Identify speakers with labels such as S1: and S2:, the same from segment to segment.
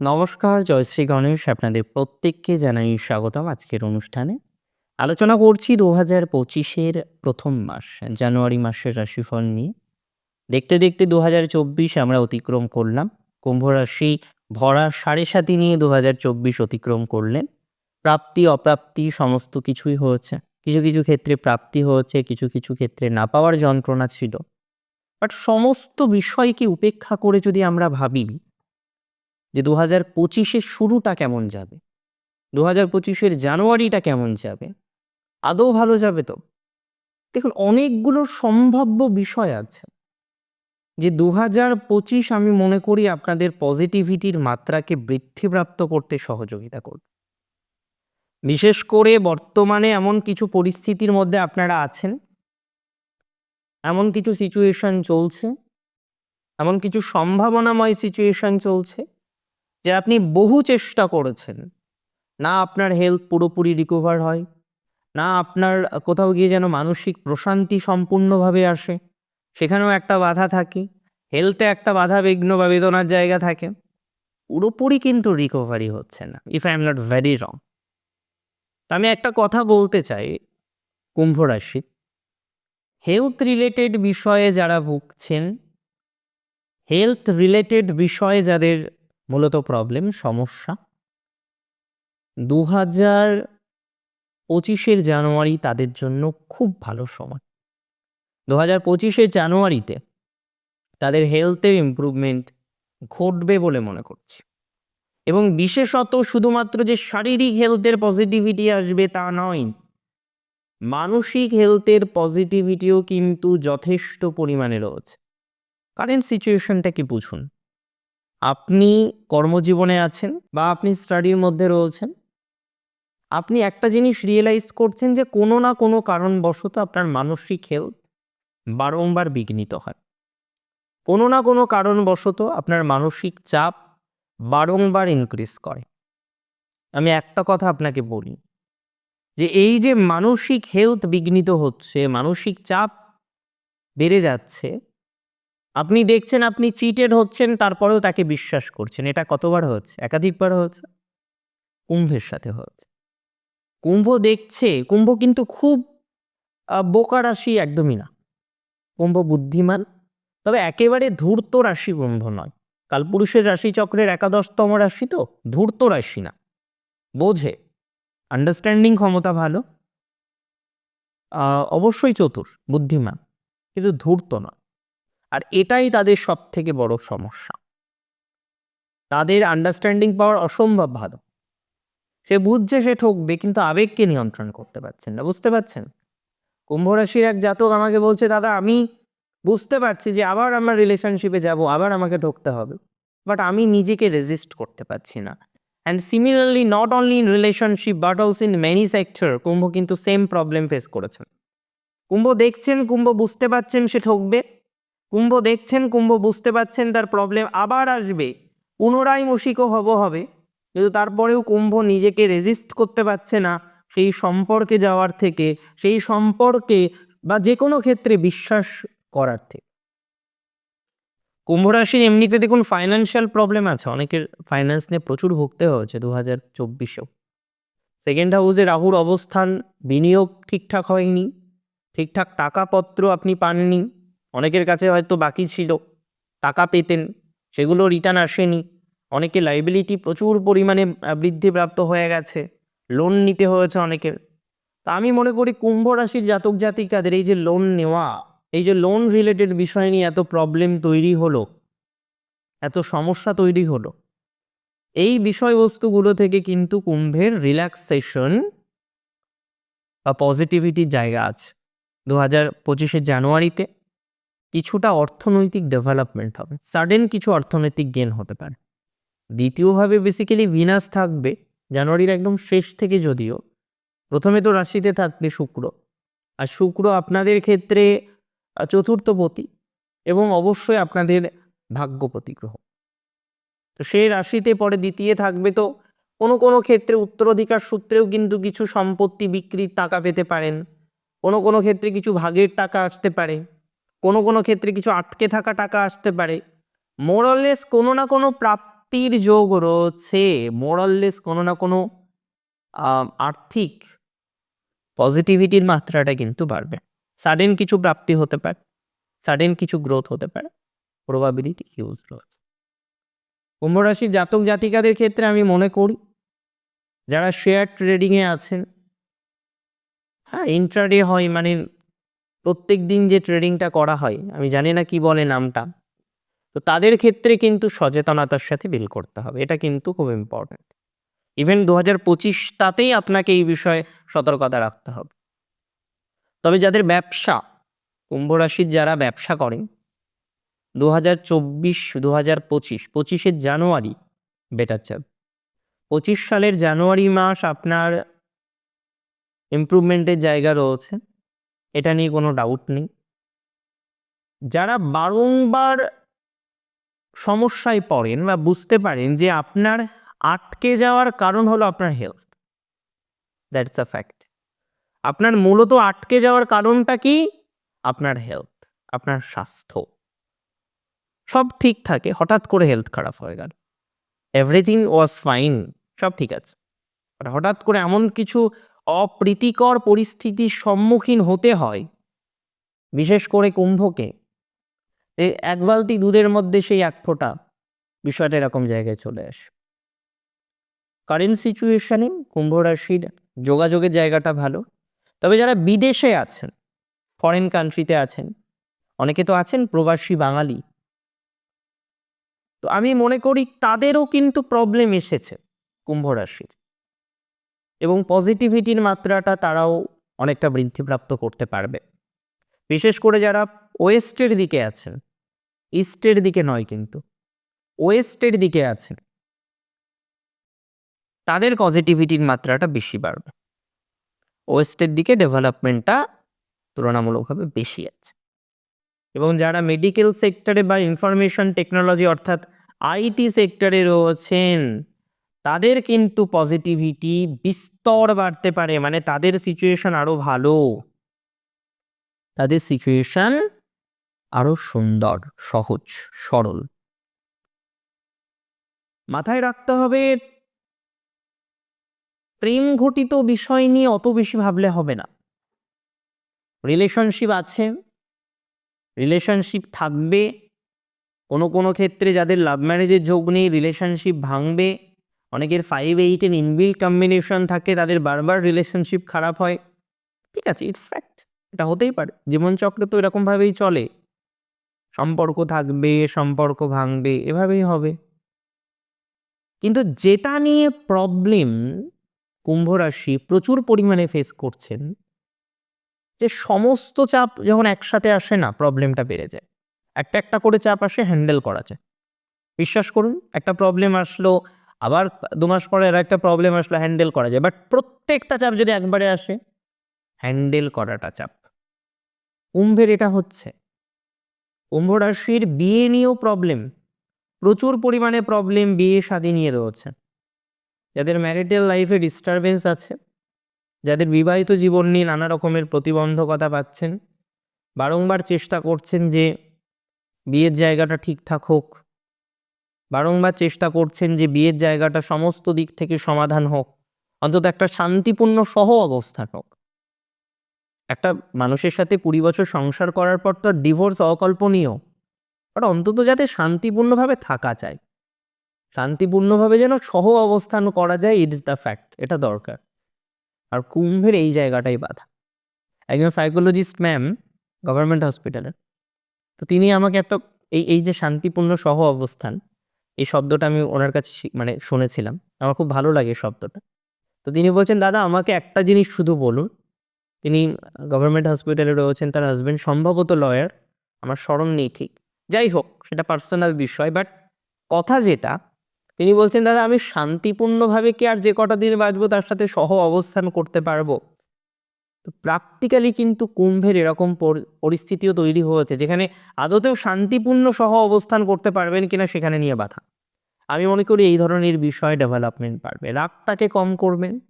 S1: নমস্কার জয়শ্রী গণেশ। আপনাদের প্রত্যেককে জানাই স্বাগতম আজকের অনুষ্ঠানে। আলোচনা করছি দু হাজার পঁচিশের প্রথম মাস, জানুয়ারি মাসের রাশিফল নিয়ে। দেখতে দেখতে দু হাজার চব্বিশ আমরা অতিক্রম করলাম। কুম্ভ রাশি ভরা সাড়ে সাতি নিয়ে দু হাজার চব্বিশ অতিক্রম করলেন। প্রাপ্তি, অপ্রাপ্তি সমস্ত কিছুই হয়েছে। কিছু কিছু ক্ষেত্রে প্রাপ্তি হয়েছে, কিছু কিছু ক্ষেত্রে না পাওয়ার যন্ত্রণা ছিল। বাট সমস্ত বিষয়কে উপেক্ষা করে যদি আমরা ভাবি যে দু হাজার পঁচিশের শুরুটা কেমন যাবে? দু হাজার পঁচিশের জানুয়ারিটা কেমন যাবে? আদৌ ভালো যাবে তো? দেখুন, অনেকগুলো সম্ভাব্য বিষয় আছে। যে দু হাজার পঁচিশ আমি মনে করি আপনাদের পজিটিভিটির মাত্রাকে বৃদ্ধিপ্রাপ্ত করতে সহযোগিতা করবে। বিশেষ করে বর্তমানে এমন কিছু পরিস্থিতির মধ্যে আপনারা আছেন। এমন কিছু সিচুয়েশন চলছে। এমন কিছু সম্ভাবনাময় সিচুয়েশন চলছে। যে আপনি বহু চেষ্টা করেছেন। না আপনার হেলথ পুরোপুরি রিকভার হয়, না আপনার কোথাও গিয়ে যেন মানসিক প্রশান্তি সম্পূর্ণভাবে আসে, সেখানেও একটা বাধা থাকে হেলথে একটা বাধা বিঘ্ন বা বেদনার জায়গা থাকে, পুরোপুরি কিন্তু রিকভারি হচ্ছে না if I am not very wrong আমি একটা কথা বলতে চাই কুম্ভ রাশি হেলথ রিলেটেড বিষয়ে যারা ভুগছেন হেলথ রিলেটেড বিষয়ে যাদের মূলত প্রবলেম সমস্যা। দু হাজার পঁচিশের জানুয়ারি তাদের জন্য খুব ভালো সময়। দু হাজার পঁচিশের জানুয়ারিতে তাদের হেলথের ইমপ্রুভমেন্ট ঘটবে বলে মনে করছি। এবং বিশেষত শুধুমাত্র যে শারীরিক হেলথের পজিটিভিটি আসবে তা নয়, মানসিক হেলথের পজিটিভিটিও কিন্তু যথেষ্ট পরিমাণে রয়েছে। কারেন্ট সিচুয়েশনটা কি বুঝুন। আপনি কর্মজীবনে আছেন বা আপনি স্টাডির মধ্যে রয়েছেন, আপনি একটা জিনিস রিয়েলাইজ করছেন যে কোনো না কোনো কারণবশত আপনার মানসিক হেলথ বারংবার বিঘ্নিত হয়। কোনো না কোনো কারণবশত আপনার মানসিক চাপ বারংবার ইনক্রিজ করে। আমি একটা কথা আপনাকে বলি, যে এই যে মানসিক হেলথ বিঘ্নিত হচ্ছে, মানসিক চাপ বেড়ে যাচ্ছে আপনি দেখছেন, আপনি চিটেড হচ্ছেন, তারপরেও তাকে বিশ্বাস করছেন। এটা কতবার হচ্ছে? একাধিকবার হচ্ছে? কুম্ভের সাথে হচ্ছে। কুম্ভ দেখছে, কুম্ভ কিন্তু খুব বোকা রাশি একদমই না। কুম্ভ বুদ্ধিমান, তবে একেবারে ধূর্ত রাশি কুম্ভ নয়। কালপুরুষের রাশিচক্রের একাদশতম রাশি তো, ধূর্ত রাশি না। বোঝে? আন্ডারস্ট্যান্ডিং ক্ষমতা ভালো। অবশ্যই চতুর, বুদ্ধিমান, কিন্তু ধূর্ত নয়। আর এটাই তাদের সব থেকে বড় সমস্যা। তাদের আন্ডারস্ট্যান্ডিং পাওয়ার অসম্ভব ভালো। সে বুঝছে সে ঠকবে, কিন্তু আবেগকে নিয়ন্ত্রণ করতে পারছেন না, বুঝতে পারছেন? কুম্ভ রাশির এক জাতক আমাকে বলছে, দাদা, আমি বুঝতে পারছি যে আবার আমার রিলেশনশিপে যাব, আবার আমাকে ঠকতে হবে। বাট আমি নিজেকে রেজিস্ট করতে পারছি না। And similarly not only in relationship but also in many sector Kumbh কিন্তু সেম প্রবলেম ফেস করেছেন। কুম্ভ দেখছেন, কুম্ভ বুঝতে পারছেন সে ঠকবে। কুম্ভ দেখছেন, কুম্ভ বুঝতে পারছেন তার প্রবলেম আবার আসবে। পুনরায় মুশিকও হব হবে, কিন্তু তারপরেও কুম্ভ নিজেকে রেজিস্ট করতে পারছে না সেই সম্পর্কে যাওয়ার থেকে, সেই সম্পর্কে বা যে কোনো ক্ষেত্রে বিশ্বাস করার থেকে। কুম্ভ রাশির এমনিতে দেখুন ফাইন্যান্সিয়াল প্রবলেম আছে, অনেকের ফাইন্যান্স নিয়ে প্রচুর ভুগতে হয়েছে দু হাজার চব্বিশেও সেকেন্ড হাউসে রাহুর অবস্থান, বিনিয়োগ ঠিকঠাক হয়নি, ঠিকঠাক টাকাপত্র আপনি পাননি অনেকের কাছে হয়তো বাকি ছিল, টাকা পেতেন, সেগুলো রিটার্ন আসেনি। অনেকে লাইবিলিটি প্রচুর পরিমাণে বৃদ্ধিপ্রাপ্ত হয়ে গেছে। লোন নিতে হয়েছে অনেকের। তা আমি মনে করি কুম্ভ রাশির জাতক জাতিকাদের এই যে লোন নেওয়া, এই যে লোন রিলেটেড বিষয় নিয়ে এত প্রবলেম তৈরি হলো, এত সমস্যা তৈরি হলো, এই বিষয়বস্তুগুলো থেকে কিন্তু কুম্ভের রিল্যাক্সেশন বা পজিটিভিটির জায়গা আছে। দু হাজার পঁচিশে জানুয়ারিতে কিছুটা অর্থনৈতিক ডেভেলপমেন্ট হবে। সাডেন কিছু অর্থনৈতিক গেন হতে পারে। দ্বিতীয়ভাবে বেসিক্যালি ভিনাস থাকবে, জানুয়ারির একদম শেষ থেকে যদিও। প্রথমে তো রাশিতে থাকবে শুক্র। আর শুক্র আপনাদের ক্ষেত্রে চতুর্থপতি এবং অবশ্যই আপনাদের ভাগ্যপতি গ্রহ তো সেই রাশিতে পরে দ্বিতীয় থাকবে তো কোনো কোনো ক্ষেত্রে উত্তরাধিকার সূত্রেও কিন্তু কিছু সম্পত্তি বিক্রির টাকা পেতে পারেন। কোনো কোনো ক্ষেত্রে কিছু ভাগের টাকা আসতে পারে। কোনো কোনো ক্ষেত্রে কিছু আটকে থাকা টাকা আসতে পারে। মোরলেস কোনো না কোনো প্রাপ্তির যোগ রয়েছে। মোরাললেস কোনো না কোনো আর্থিক পজিটিভিটির মাত্রাটা কিন্তু বাড়বে। সাডেন কিছু প্রাপ্তি হতে পারে সাডেন কিছু গ্রোথ হতে পারে প্রবাবিলিটি হিউজ রয়েছে। কুম্ভ রাশির জাতক জাতিকাদের ক্ষেত্রে আমি মনে করি, যারা শেয়ার ট্রেডিংয়ে আছেন হ্যাঁ ইন্ট্রাডে হয় মানে প্রত্যেক দিন যে ট্রেডিংটা করা হয়, আমি জানি না কি বলে নামটা, তো তাদের ক্ষেত্রে কিন্তু সচেতনতার সাথে বিল করতে হবে, এটা কিন্তু খুব ইম্পর্ট্যান্ট ইভেন দু হাজার পঁচিশ তাতেই আপনাকে এই বিষয়ে সতর্কতা রাখতে হবে। তবে যাদের ব্যবসা কুম্ভ রাশির যারা ব্যবসা করেন দু হাজার চব্বিশ দু হাজার পঁচিশ, পঁচিশের জানুয়ারি বেটার চাপ পঁচিশ সালের জানুয়ারি মাস আপনার ইমপ্রুভমেন্টের জায়গা রয়েছে। এটা নিয়ে কোনো ডাউট নেই। যারা বারংবার সমস্যায় পড়েন বা বুঝতে পারেন যে আপনার আটকে যাওয়ার কারণ হলো আপনার হেলথ দ্যাটস আ ফ্যাক্ট আপনার মূলত আটকে যাওয়ার কারণটা কি? আপনার হেলথ আপনার স্বাস্থ্য। সব ঠিক থাকে, হঠাৎ করে হেলথ খারাপ হয়ে গেল। এভরিথিং ওয়াজ ফাইন সব ঠিক আছে। হঠাৎ করে এমন কিছু অপ্রীতিকর পরিস্থিতির সম্মুখীন হতে হয়, বিশেষ করে কুম্ভকে। এক বালতি দুধের মধ্যে সেই এক ফোঁটা, বিষয়টা এরকম জায়গায় চলে আসে। কারেন্ট সিচুয়েশানে কুম্ভ রাশির যোগাযোগের জায়গাটা ভালো। তবে যারা বিদেশে আছেন ফরেন কান্ট্রিতে আছেন, অনেকে তো আছেন প্রবাসী বাঙালি। তো আমি মনে করি তাদেরও কিন্তু প্রবলেম এসেছে কুম্ভ রাশির। এবং পজিটিভিটির মাত্রাটা তারাও অনেকটা বৃদ্ধিপ্রাপ্ত করতে পারবে। বিশেষ করে যারা ওয়েস্টের দিকে আছেন, ইস্টের দিকে নয় কিন্তু, ওয়েস্টের দিকে আছেন, তাদের পজিটিভিটির মাত্রাটা বেশি বাড়বে। ওয়েস্টের দিকে ডেভেলপমেন্টটা তুলনামূলকভাবে বেশি আছে। এবং যারা মেডিকেল সেক্টরে বা ইনফরমেশন টেকনোলজি অর্থাৎ আইটি সেক্টরে রয়েছেন তাদের কিন্তু পজিটিভিটি বিস্তর বাড়তে পারে মানে তাদের সিচুয়েশন আরও ভালো। তাদের সিচুয়েশন আরও সুন্দর, সহজ, সরল। মাথায় রাখতে হবে, প্রেম ঘটিত বিষয় নিয়ে অত বেশি ভাবলে হবে না। রিলেশনশিপ আছে রিলেশনশিপ থাকবে। কোনো কোনো ক্ষেত্রে যাদের লাভ ম্যারেজের যোগ নেই রিলেশনশিপ ভাঙবে। অনেকের ফাইভ এইটের ইনবিল কম্বিনেশন থাকে, তাদের বারবার রিলেশনশিপ খারাপ হয়। ঠিক আছে ইটস ফ্যাক্ট এটা হতেই পারে। জীবনচক্র তো এরকমভাবেই চলে। সম্পর্ক থাকবে, সম্পর্ক ভাঙবে, এভাবেই হবে। কিন্তু যেটা নিয়ে প্রবলেম কুম্ভ রাশি প্রচুর পরিমাণে ফেস করছেন, যে সমস্ত চাপ যখন একসাথে আসে না প্রবলেমটা বেড়ে যায়। একটা একটা করে চাপ আসে হ্যান্ডেল করা যায়। বিশ্বাস করুন, একটা প্রবলেম আসলো আবার দু মাস পরে আর একটা প্রবলেম আসলো হ্যান্ডেল করা যায়। বাট প্রত্যেকটা চাপ যদি একবারে আসে হ্যান্ডেল করাটা চাপ। কুম্ভের এটা হচ্ছে কুম্ভ রাশির বিয়ে নিয়েও প্রবলেম প্রচুর পরিমাণে প্রবলেম বিয়ে শাদী নিয়ে রয়েছে। যাদের ম্যারিটাল লাইফে ডিস্টারবেন্স আছে, যাদের বিবাহিত জীবন নিয়ে নানা রকমের প্রতিবন্ধকতা পাচ্ছেন, বারংবার চেষ্টা করছেন যে, বিয়ের জায়গাটা ঠিকঠাক হোক বারংবার চেষ্টা করছেন যে বিয়ের জায়গাটা সমস্ত দিক থেকে সমাধান হোক, অন্তত একটা শান্তিপূর্ণ সহ অবস্থান হোক। একটা মানুষের সাথে কুড়ি বছর সংসার করার পর তো ডিভোর্স অকল্পনীয়, বাট অন্তত যাতে শান্তিপূর্ণভাবে থাকা চায় শান্তিপূর্ণভাবে যেন সহ অবস্থান করা যায় ইট ইজ দ্য ফ্যাক্ট এটা দরকার। আর কুম্ভের এই জায়গাটাই বাধা। একজন সাইকোলজিস্ট ম্যাম গভর্নমেন্ট হসপিটালের তো তিনি আমাকে একটা এই এই যে শান্তিপূর্ণ সহ অবস্থান এই শব্দটা আমি ওনার কাছে মানে শুনেছিলাম। আমার খুব ভালো লাগে এই শব্দটা। তো তিনি বলছেন, দাদা, আমাকে একটা জিনিস শুধু বলুন। তিনি গভর্নমেন্ট হসপিটালে রয়েছেন, তার হাজবেন্ড সম্ভবত লয়ার। আমার স্মরণ নেই ঠিক। যাই হোক, সেটা পার্সোনাল বিষয়, বাট কথা যেটা, তিনি বলছেন, দাদা, আমি শান্তিপূর্ণভাবে কি আর যে কটা দিন বাঁচবো, তার সাথে সহ অবস্থান করতে পারব? তো প্র্যাকটিক্যালি কিন্তু কুম্ভের এরকম পরি- পরিস্থিতিও তৈরি হয়েছে, যেখানে আদতেও শান্তিপূর্ণ সহ অবস্থান করতে পারবেন কিনা সেখানে নিয়ে বাধা। আমি মনে করি এই ধরনের বিষয় ডেভেলপমেন্ট পারবে রাগটাকে কম করবেন,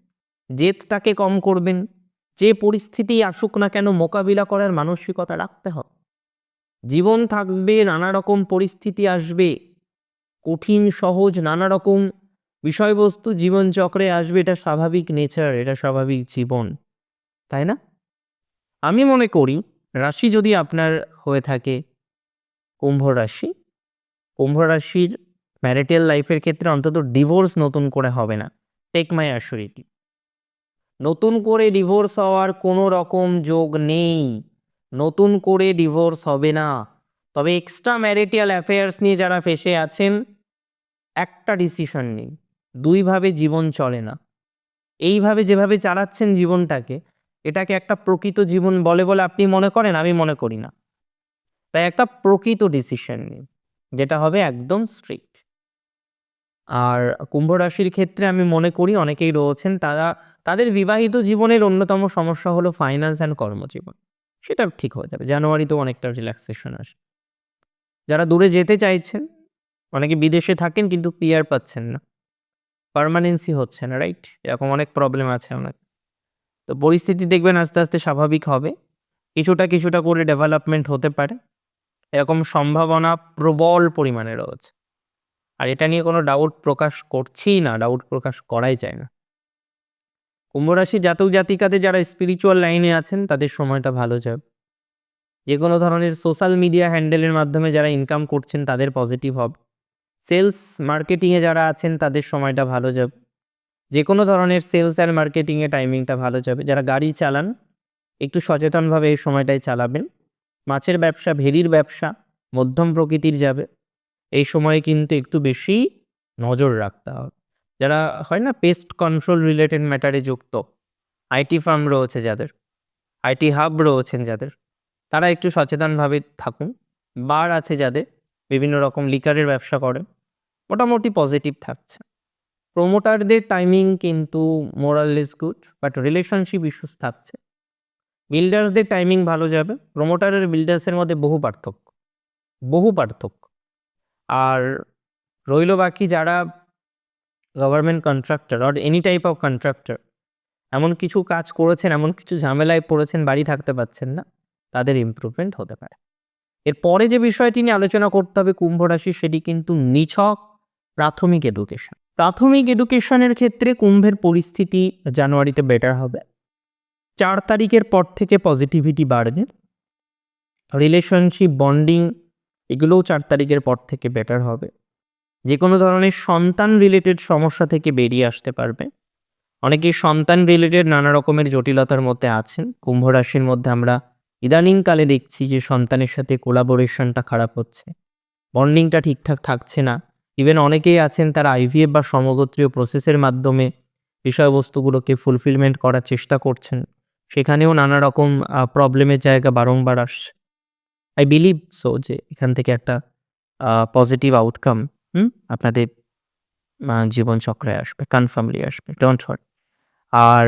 S1: জেদটাকে কম করবেন, যে পরিস্থিতি আসুক না কেন মোকাবিলা করার মানসিকতা রাখতে হবে। জীবন থাকবে নানা রকম পরিস্থিতি আসবে, কঠিন, সহজ নানা রকম বিষয়বস্তু জীবনচক্রে আসবে, এটা স্বাভাবিক নেচার এটা স্বাভাবিক জীবন। তাই না? আমি মনে করি রাশি যদি আপনার হয়ে থাকে কুম্ভ রাশি, কুম্ভ রাশির ম্যারিটাল লাইফের ক্ষেত্রে অন্তত ডিভোর্স নতুন করে হবে না। টেক মাই অ্যাসুরিটি নতুন করে ডিভোর্স হওয়ার কোনো রকম যোগ নেই। নতুন করে ডিভোর্স হবে না। তবে এক্সট্রা ম্যারিটাল অ্যাফেয়ার্স নিয়ে যারা ফেসে আছেন, একটা ডিসিশন নেই। দুইভাবে জীবন চলে না। এইভাবে যেভাবে চালাচ্ছেন জীবনটাকে এটাকে একটা প্রকৃত জীবন বলে বলে আপনি মনে করেন, আমি মনে করি না। তাই একটা প্রকৃত ডিসিশন নিন, যেটা হবে একদম স্ট্রিক্ট আর কুম্ভ রাশির ক্ষেত্রে আমি মনে করি অনেকেই রয়েছেন, তারা তাদের বিবাহিত জীবনের অন্যতম সমস্যা হলো ফাইন্যান্স অ্যান্ড কর্মজীবন। সেটা ঠিক হয়ে যাবে, জানুয়ারিতেও অনেকটা রিল্যাক্সেশন আসে যারা দূরে যেতে চাইছেন, অনেকে বিদেশে থাকেন কিন্তু পিয়ার পাচ্ছেন না। পারমানেন্সি হচ্ছে না রাইট এরকম অনেক প্রবলেম আছে অনেক তো পরিস্থিতি দেখবেন আস্তে আস্তে স্বাভাবিক হবে। কিছুটা কিছুটা করে ডেভেলপমেন্ট হতে পারে। এরকম সম্ভাবনা প্রবল পরিমাণে রয়েছে। আর এটা নিয়ে কোনো ডাউট প্রকাশ করছি না ডাউট প্রকাশ করাই যায় না। কুম্ভরাশি জাতক জাতিকাতে যারা স্পিরিচুয়াল লাইনে আছেন, তাদের সময়টা ভালো যাবে। যে কোনো ধরনের সোশ্যাল মিডিয়া হ্যান্ডেলের মাধ্যমে যারা ইনকাম করছেন, তাদের পজিটিভ হবে। সেলস মার্কেটিংয়ে যারা আছেন, তাদের সময়টা ভালো যাবে। যে কোনো ধরনের সেলস অ্যান্ড মার্কেটিংয়ে টাইমিংটা ভালো যাবে। যারা গাড়ি চালান, একটু সচেতনভাবে এই সময়টায় চালাবেন। মাছের ব্যবসা ভেরির ব্যবসা, মধ্যম প্রকৃতির যাবে। এই সময়ে কিন্তু একটু বেশি নজর রাখতে হবে। যারা হয় না পেস্ট কন্ট্রোল রিলেটেড ম্যাটারে যুক্ত আইটি ফার্ম রয়েছে যাদের আইটি হাব রয়েছেন যাদের, তারা একটু সচেতনভাবে থাকুন। বার আছে যাদের, বিভিন্ন রকম লিকারের ব্যবসা করে মোটামুটি পজিটিভ থাকছে। প্রোমোটারদের টাইমিং কিন্তু more or less good but relationship issues থাকছে। বিল্ডার্সদের টাইমিং ভালো যাবে প্রোমোটারের বিল্ডার্সের মধ্যে বহু পার্থক্য বহু পার্থক্য। আর রইল বাকি যারা government contractor or any type of contractor এমন কিছু কাজ করেছেন, এমন কিছু ঝামেলায় পড়েছেন, বাড়ি থাকতে পারছেন না, তাদের ইমপ্রুভমেন্ট হতে পারে। এরপরে যে বিষয়টি নিয়ে আলোচনা করতে হবে কুম্ভ রাশি সেটি কিন্তু নিছক প্রাথমিক এডুকেশন প্রাথমিক এডুকেশনের ক্ষেত্রে কুম্ভের পরিস্থিতি জানুয়ারিতে বেটার হবে। চার তারিখের পর থেকে পজিটিভিটি বাড়বে। রিলেশনশিপ বন্ডিং এগুলোও চার তারিখের পর থেকে বেটার হবে। যে কোনো ধরনের সন্তান রিলেটেড সমস্যা থেকে বেরিয়ে আসতে পারবে। অনেকেই সন্তান রিলেটেড নানা রকমের জটিলতার মধ্যে আছেন। কুম্ভ রাশির মধ্যে আমরা ইদানিংকালে দেখছি যে সন্তানের সাথে কোলাবোরেশনটা খারাপ হচ্ছে। বন্ডিংটা ঠিকঠাক থাকছে না। ইভেন অনেকেই আছেন তারা আইভিএফ বা সমগোত্রীয় প্রসেসের মাধ্যমে বিষয়বস্তুগুলোকে ফুলফিলমেন্ট করার চেষ্টা করছেন। সেখানেও নানা রকম প্রবলেমের জায়গা বারংবার আসছে। আই বিলিভ সো যে এখান থেকে একটা পজিটিভ আউটকাম হুম আপনাদের আহ, জীবনচক্রে আসবে কনফার্মলি আসবে ডোন্ট হট আর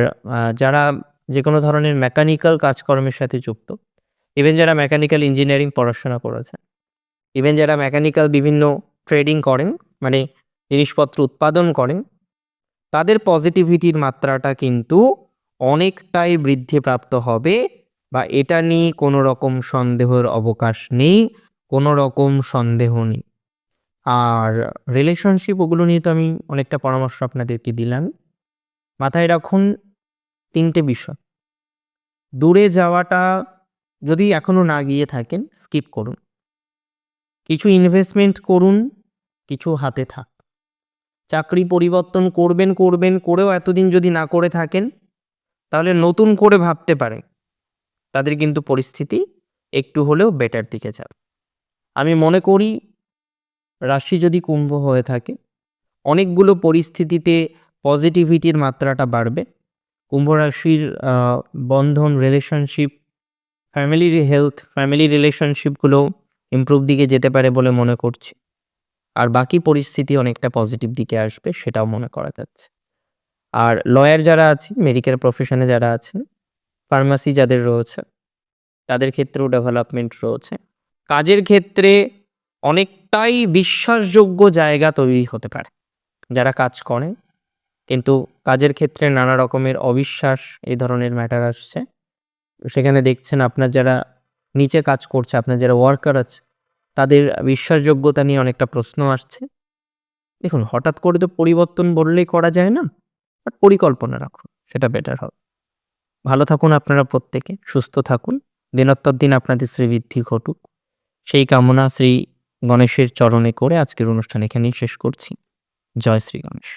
S1: যারা যে কোনো ধরনের মেকানিক্যাল কাজকর্মের সাথে যুক্ত ইভেন যারা মেকানিক্যাল ইঞ্জিনিয়ারিং পড়াশোনা করেছেন ইভেন যারা মেকানিক্যাল বিভিন্ন ট্রেডিং করেন মানে জিনিসপত্র উৎপাদন করেন, তাদের পজিটিভিটির মাত্রাটা কিন্তু অনেকটাই বৃদ্ধিপ্রাপ্ত হবে বা এটা নিয়ে কোনো রকম সন্দেহের অবকাশ নেই, কোনো রকম সন্দেহ নেই। আর রিলেশনশিপ ওগুলো নিয়ে তো আমি অনেকটা পরামর্শ আপনাদেরকে দিলাম। মাথায় রাখুন তিনটে বিষয়। দূরে যাওয়াটা যদি এখনও না গিয়ে থাকেন স্কিপ করুন। কিছু ইনভেস্টমেন্ট করুন কিছু হাতে থাক। চাকরি পরিবর্তন করবেন করবেন, করেও এতদিন যদি না করে থাকেন, তাহলে নতুন করে ভাবতে পারে তাদের কিন্তু পরিস্থিতি একটু হলেও বেটার দিকে যাবে। আমি মনে করি, রাশি যদি কুম্ভ হয়ে থাকে, অনেকগুলো পরিস্থিতিতে পজিটিভিটির মাত্রাটা বাড়বে। কুম্ভ রাশির বন্ধন রিলেশনশিপ ফ্যামিলির হেলথ ফ্যামিলি রিলেশনশিপগুলো ইমপ্রুভ দিকে যেতে পারে বলে মনে করছি। আর বাকি পরিস্থিতি অনেকটা পজিটিভ দিকে আসবে সেটাও মনে করা যাচ্ছে। আর লয়ার যারা আছে মেডিকেল প্রফেশনে যারা আছেন ফার্মাসি যাদের রয়েছে, তাদের ক্ষেত্রেও ডেভেলপমেন্ট রয়েছে। কাজের ক্ষেত্রে অনেকটাই বিশ্বাসযোগ্য জায়গা তৈরি হতে পারে যারা কাজ করেন। কিন্তু কাজের ক্ষেত্রে নানা রকমের অবিশ্বাস এই ধরনের ম্যাটার আসছে। সেখানে দেখছেন আপনার যারা নিচে কাজ করছে, আপনার যারা ওয়ার্কার আছে তাদের বিশ্বাসযোগ্যতা নিয়ে অনেকটা প্রশ্ন আসছে। দেখুন, হঠাৎ করে তো পরিবর্তন বললেই করা যায় না, বাট পরিকল্পনা রাখুন, সেটা বেটার হবে। ভালো থাকুন আপনারা প্রত্যেকে, সুস্থ থাকুন, দিনোত্তর দিন আপনাদের শ্রীবৃদ্ধি ঘটুক। সেই কামনা শ্রী গণেশের চরণে করে আজকের অনুষ্ঠান এখানেই শেষ করছি। জয় শ্রী গণেশ।